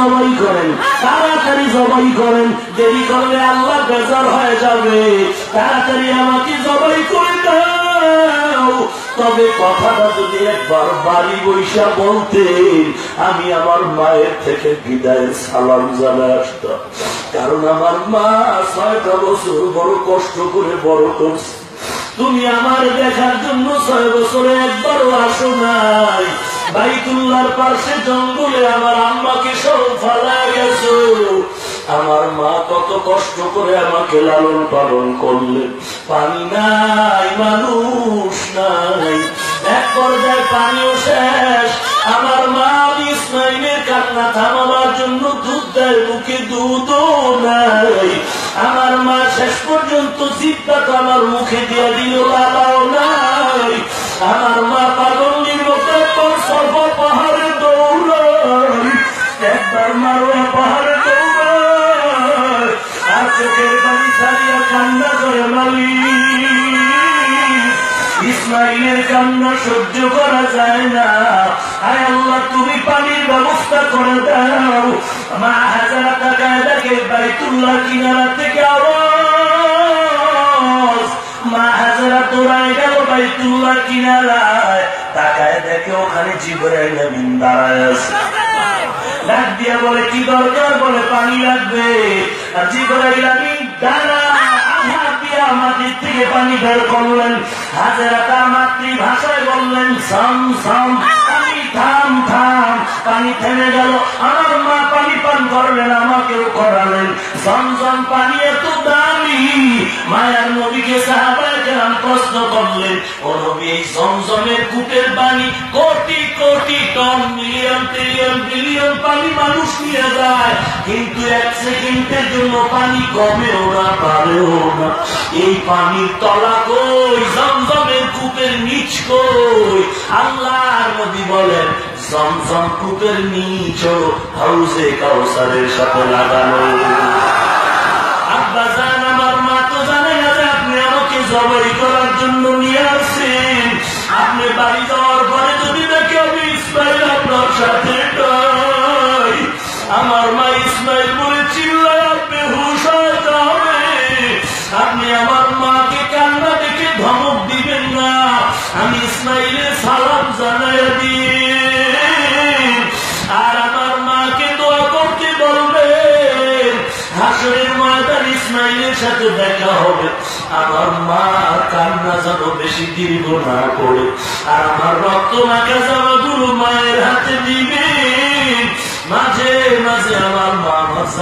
জবাই করেন, তাড়াতাড়ি জবাই করেন, দেরি করলে আল্লাহ বেজার হয়ে যাবে। তাড়াতাড়ি আমাকে জবাই করে তবে কথাটা যদি একবার বাড়ি বৈশা বলতে আমি আমার মায়ের থেকে বিদায়ের সালাম জানাই আসতাম। কারণ আমার মা ছয়টা বছর বড় কষ্ট করে বড় করছে। তুমি আমার দেখার জন্য ছয় বছরে একবারও আসো নাই। বাইতুল্লার পাশে জঙ্গলে আমার আম্মাকে সব ফালা গেছো। আমার মা কত কষ্ট করে আমাকে লালন পালন করলেন পানি নাই, মানুষ নাই। এক পর্যায়ে পানিও শেষ। আমার মা ইসমাইলের কান্না থামাবার জন্য দুধ দেয়, মুখে দুধও নাই। আমার মা শেষ পর্যন্ত জিব্বাটা আমার মুখে দিয়ে দিল লালাও নাই। আমার মা ইসমাইলের কান্না সহ্য করা যায় না। আয় আল্লাহ, তুমি পানির ব্যবস্থা করে দাও। মা টাকায় দেখে কিনারা থেকে দৌড়ায় দাঁড়ায় আছে দিয়া বলে, কি দরকার? বলে, পানি লাগবে। আর জিবরাইল আমিন থেকে পানি বের করলেন। হাজারা তার মাতৃভাষায় বললেন, সাম সাম, পানি, থাম থাম, পানি থেমে গেল। আমার মা পানি পান করলেন, আমাকেও করালেন। সমসম পানি এত দামি। মায়ার নবীকে সাহাবায় প্রশ্ন করলেন ও এই জমজমের কূপের পানি crore crore ton, million trillion billion পানি মানুষ নিয়ে যায়। কিন্তু এক সেকেন্ডের জন্য পানি কমেও না পারেও না। এই পানির তলা কই? জমজমের কূপের নিচ কই? আল্লাহর নবী বলেন, জমজম কূপের নিচ হাউসে কাউসারের সাথে লাগানো। আব্বা জান আমার মা তো জানে না যে আপনি আমাকে জবাই করার জন্য নিয়ে আসছেন। আপনি বাড়ি যাওয়ার ময়দান সাথে দেখা হবে। আমার মা কান্না যেন বেশি দীর্ঘ না করে। আর আমার রক্ত মাকে জামাগুলো মায়ের হাতে দিবেন মাঝে মাঝে আমার মা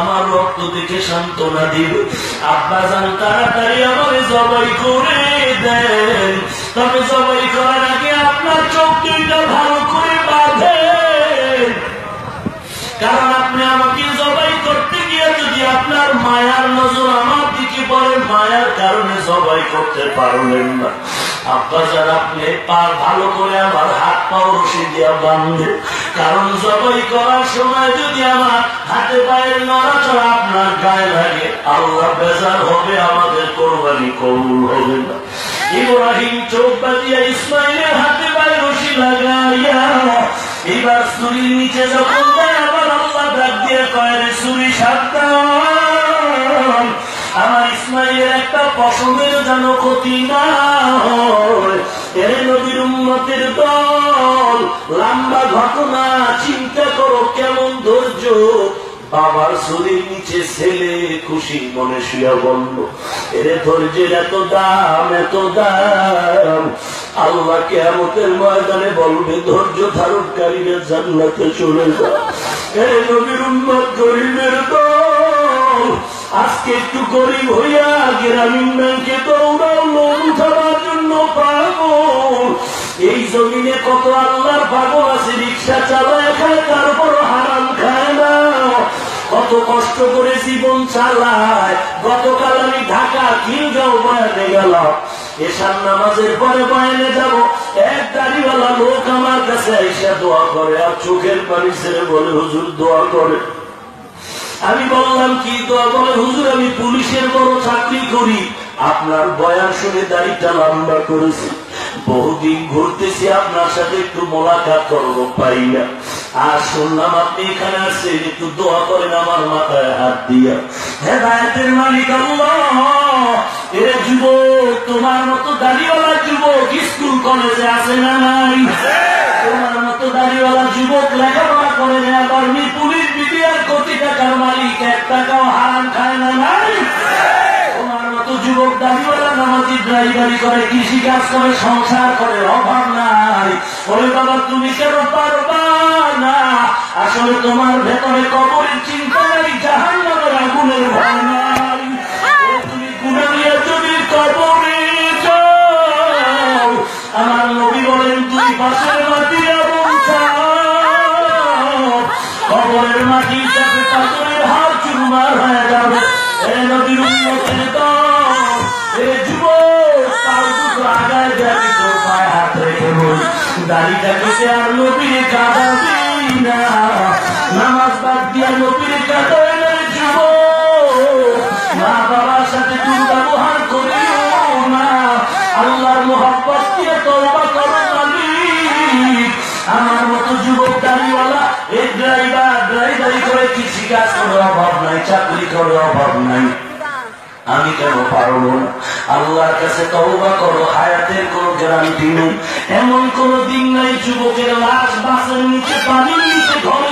আমার রক্ত দেখে সান্ত্বনা দিবে। আব্বা যান তাড়াতাড়ি আমার জবাই করে দেন। তবে জবাই করার আগে আপনার চোখ দুইটা ভালো করে বাঁধে কারণ আপনি আমাকে জবাই করতে গিয়ে যদি আপনার মায়ার জবাই করতে পারলেন না। আব্বা যার আপনি পা ভালো করে আমার হাত পাও রসি দিয়া বাঁধবে কারণ জবাই করার সময় যদি আমার হাতে পায়ের নড়াচড়া আপনার গায়ে লাগে, আল্লাহ বেজার হবে, আমাদের কোরবানি কবুল হবে না। ইব্রাহিম চোখ বাজিয়া ইসমাইলের হাতে পায়ে রসি লাগাইয়া, এবার সুরির নিচে যখন আবার আল্লাহ ডাক দিয়ে কয়, রে সুরি সাবধান লম্বা ঘটনা, চিন্তা করো কেমন ধৈর্য। বাবার শরীর নিচে ছেলে খুশি মনে শুয়া বলল, এরে ধৈর্যের এত দাম এত দাম। আল্লাহ কেমতের ময়দানে বলবে, ধৈর্য ধারণকারীরা জান্নাতে চলে যা। গরিবের দল, আজকে একটু গরিব হইয়া গ্রামীণ ব্যাংকে দৌড়াও। এই জমিনে কত আল্লাহর পাগল আছে, রিক্সা চালায় খায় তারপর হারাম খায় না। কত কষ্ট করে জীবন চালায়। গতকাল আমি ঢাকা বয়ানে গেলাম। এসার নামাজের পরে বয়ানে যাব। এক দাড়িওয়ালা লোক আমার কাছে এসে দোয়া করে আর চোখের পানি ছেড়ে বলে, হুজুর, দোয়া করে। আমি বললাম, কি দোয়া বলে হুজুর, আমি পুলিশের বড় চাকরি করি। আপনার বয়ান শুনে দাড়িটা লম্বা করেছি। বহুদিন ঘুরতেছি, আপনার সাথে একটু মোলাকাত করব পাই না আর শুনলাম আপনি এখানে আসছেন একটু দোয়া করেন আমার মাথায় হাত দিয়া। হেদায়তের মালিক যুবক, তোমার মতো দাড়িওয়ালা যুবক স্কুল, কলেজে আছে না নাই? তোমার মতো দাড়িওয়ালা যুবক লেখাপড়া করে আবার পুলিশ কোটি টাকার মালিক, এক টাকাও হারাম খায় না নাই? যুবক, দাঁড়িওয়ালা, নামাজি, ড্রাইভারি করে কৃষি কাজ করে, সংসার করে, অভাব নাই। ওরে বাবা, তুমি কেন পারবা না? আসলে তোমার ভেতরে কবরের চিন্তা নাই আগুনের ভয় নাই। বল দাড়িটা আর নবীর কাঁদাবি না। নামাজ বাদ দিয়া নবীর কাঁদায় না মা বাবার সাথে দুর্ব্যবহার করিও না। আল্লাহর মোহাব্বত দিয়ে তওবা করো আমার মতো যুবক দাঁড়িওয়ালা এই ড্রাইভার ড্রাইভারি করে কৃষি কাজ করে, অভাব নাই, চাকরি করে, অভাব নাই। আমি কেন পারব না? আল্লাহর কাছে তওবা করো, হায়াতের কোন গ্যারান্টি নেই। এমন কোন দিন নাই যুবকের লাশ বাসের নিচে, পানির নিচে ঘরের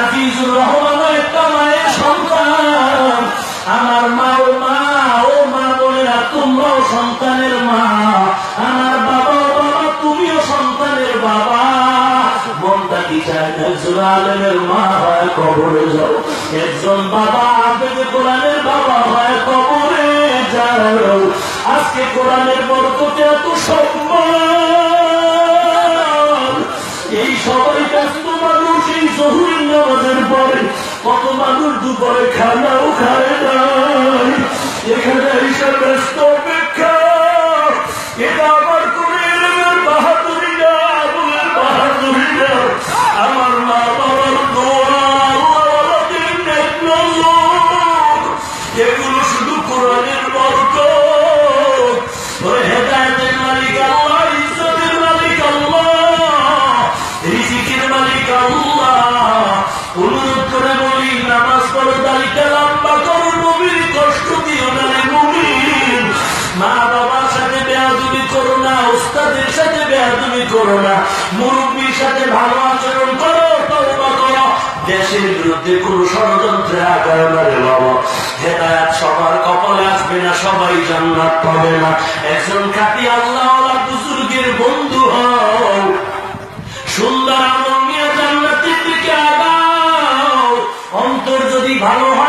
আজকে কোরআনের বরকতে এত সম্মান এই সবাই ব্যস্ত মানুষ এই জহুর নামাজের পরে কত মানুষ দুপুরে খানাও খায় নাই এখানে এসে ব্যস্ত করো না। মুরব্বীর সাথে ভালো আচরণ করো করো। দেশের বিরুদ্ধে কোন ষড়যন্ত্রে আগায় না রে বাবা। হেদায়াত সবার কপালে আসবে না, সবাই জান্নাত পাবে না। একজন খাতি আল্লাহ বুজুর্গের বন্ধু হও। সুন্দর আমল জান্নাতের দিকে আগাও। অন্তর যদি ভালো হয়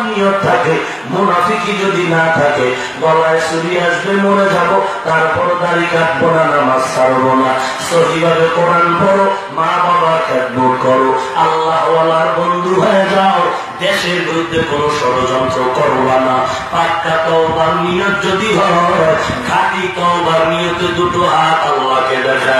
নিয়ত থাকে মুনাফিকি যদি না থাকে, গলায় আসবে যাব, তারপর দাড়ি না, নামাজ না। সহিভাবে কোরআন পড়ো, মা বাবার করো। আল্লাহওয়ালার বন্ধু হয়ে যাও, দেশের বিরুদ্ধে ষড়যন্ত্র করবা না। পাক্কা তওবার নিয়ত যদি হয় তওবার নিয়তে দুটো হাত আল্লাহকে দেখা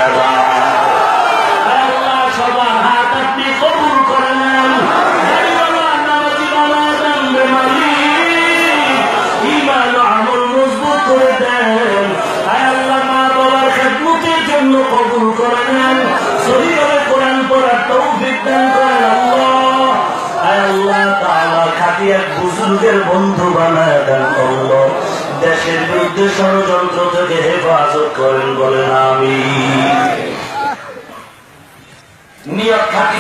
দেশের বিরুদ্ধে ষড়যন্ত্র থেকে হেফাজত করেন বলেন আমি। নিয়ত খাঁটি